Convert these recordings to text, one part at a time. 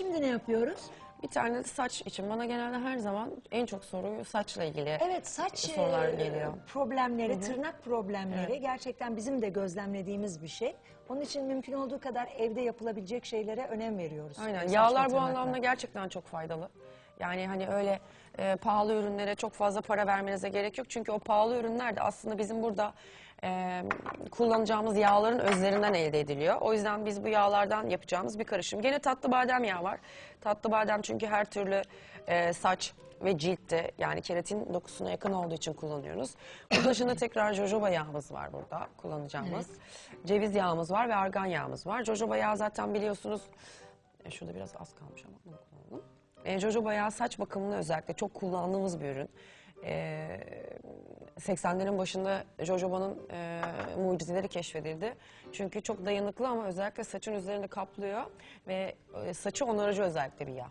şimdi ne yapıyoruz? Bir tane de saç için. Bana genelde her zaman en çok soruyu saçla ilgili Evet saç sorular e, geliyor. problemleri, tırnak problemleri gerçekten bizim de gözlemlediğimiz bir şey. Onun için mümkün olduğu kadar evde yapılabilecek şeylere önem veriyoruz. Aynen. Saç ve Yağlar bu anlamda gerçekten çok faydalı. Yani hani öyle e, pahalı ürünlere çok fazla para vermenize gerek yok. Çünkü o pahalı ürünler de aslında bizim burada e, kullanacağımız yağların özlerinden elde ediliyor. O yüzden biz bu yağlardan yapacağımız bir karışım. Gene tatlı badem yağı var. Tatlı badem çünkü her türlü e, saç ve ciltte yani keratin dokusuna yakın olduğu için kullanıyoruz. Bunun dışında tekrar jojoba yağımız var burada kullanacağımız. Ceviz yağımız var ve argan yağımız var. Jojoba yağı zaten biliyorsunuz e, şurada biraz az kalmış ama bunu kullanalım. E, jojoba yağı saç bakımında özellikle çok kullandığımız bir ürün. E, 80'lerin başında jojoba'nın e, mucizeleri keşfedildi. Çünkü çok dayanıklı ama özellikle saçın üzerinde kaplıyor ve e, saçı onarıcı özellikle bir yağ.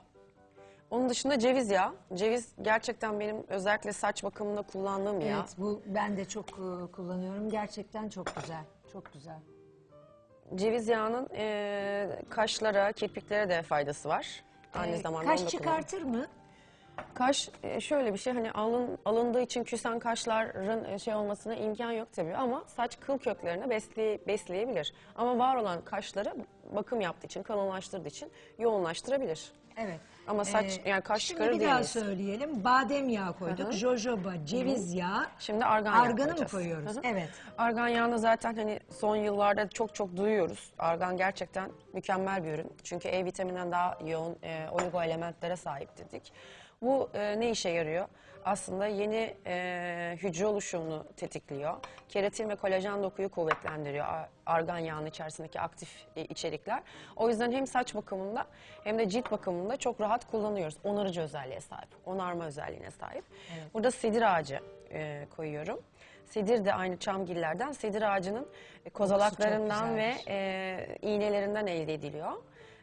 Onun dışında ceviz yağı. Ceviz gerçekten benim özellikle saç bakımında kullandığım bir yağ. Evet bu ben de çok e, kullanıyorum. Gerçekten çok güzel. Çok güzel. Ceviz yağının e, kaşlara, kirpiklere de faydası var. Aynı Ee, zamanda Kaş onu da çıkartır mı? Kaş e, şöyle bir şey hani alın, alındığı için küsen kaşların e, şey olmasına imkan yok tabii ama saç kıl köklerini besley, besleyebilir. Ama var olan kaşları bakım yaptığı için, kalınlaştırdığı için yoğunlaştırabilir. Evet. Ama saç yani kaş Ee, Şimdi çıkarır bir daha değiliz. söyleyelim. Badem yağı koyduk, jojoba, ceviz yağı, Şimdi argan yağı arganı mı koyacağız. koyuyoruz? Hı hı. Evet. Argan yağını zaten hani son yıllarda çok çok duyuyoruz. Argan gerçekten mükemmel bir ürün. Çünkü E vitamininden daha yoğun e, oligo elementlere sahip dedik. Bu e, ne işe yarıyor? Aslında yeni e, hücre oluşumunu tetikliyor. Keratin ve kolajen dokuyu kuvvetlendiriyor. A- Argan yağının içerisindeki aktif e, içerikler. O yüzden hem saç bakımında hem de cilt bakımında çok rahat kullanıyoruz. Onarıcı özelliğe sahip, onarma özelliğine sahip. Burada sedir ağacı e, koyuyorum. Sedir de aynı çamgillerden. Sedir ağacının e, kozalaklarından ve e, iğnelerinden elde ediliyor.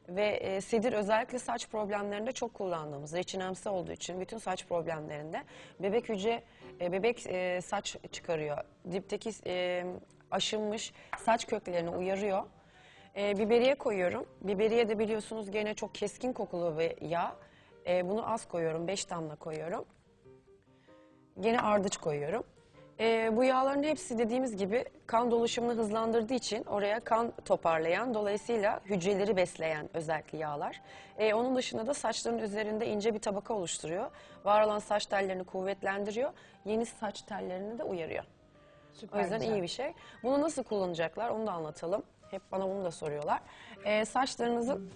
Ve e, sedir özellikle saç problemlerinde çok kullandığımız, reçinemsi olduğu için bütün saç problemlerinde bebek hücre, e, bebek e, saç çıkarıyor. Dipteki e, aşınmış saç köklerini uyarıyor. E, biberiye koyuyorum. Biberiye de biliyorsunuz gene çok keskin kokulu ve yağ. E, bunu az koyuyorum, 5 damla koyuyorum. Gene ardıç koyuyorum. Ee, bu yağların hepsi dediğimiz gibi kan dolaşımını hızlandırdığı için oraya kan toparlayan, dolayısıyla hücreleri besleyen özellikle yağlar. Ee, onun dışında da saçların üzerinde ince bir tabaka oluşturuyor. Var olan saç tellerini kuvvetlendiriyor, yeni saç tellerini de uyarıyor. Süper O yüzden güzel. iyi bir şey. Bunu nasıl kullanacaklar onu da anlatalım. Hep bana bunu da soruyorlar. Ee, saçlarınızın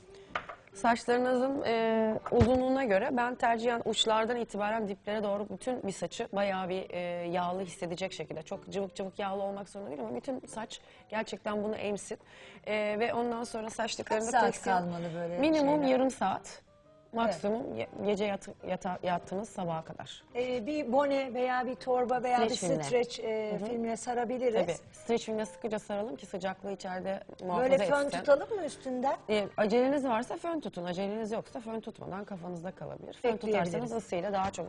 saçlarınızın e, uzunluğuna göre ben tercihen uçlardan itibaren diplere doğru bütün bir saçı bayağı bir e, yağlı hissedecek şekilde. Çok cıvık cıvık yağlı olmak zorunda değil ama bütün saç gerçekten bunu emsin. E, ve ondan sonra Kaç saçlıklarını saat kalmalı böyle Minimum şeyler? yarım saat. Maksimum ye- gece yatı, yata, yattığınız sabaha kadar. Ee, bir bone veya bir torba veya Streç bir filmle. streç e, filmle sarabiliriz. Tabii. Streç filmle sıkıca saralım ki sıcaklığı içeride muhafaza Böyle fön etsin. tutalım mı üstünden? E, aceleniz varsa fön tutun. Aceleniz yoksa fön tutmadan kafanızda kalabilir. Fön Bekleyebiliriz. tutarsanız ısıyla daha çok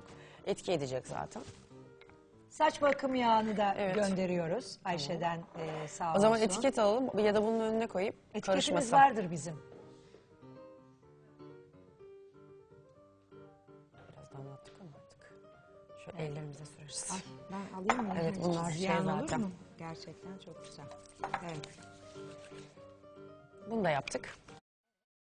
etki edecek zaten. Saç bakım yağını da Evet. gönderiyoruz Ayşe'den e, sağ olsun. O zaman etiket alalım ya da bunun önüne koyup Etiketimiz karışmasın. vardır bizim. Damlattık ama artık. Şu ellerimize süreriz. Ay, ben alayım mı? Evet, bunlar şey zaten. Gerçekten çok güzel. Evet. Bunu da yaptık.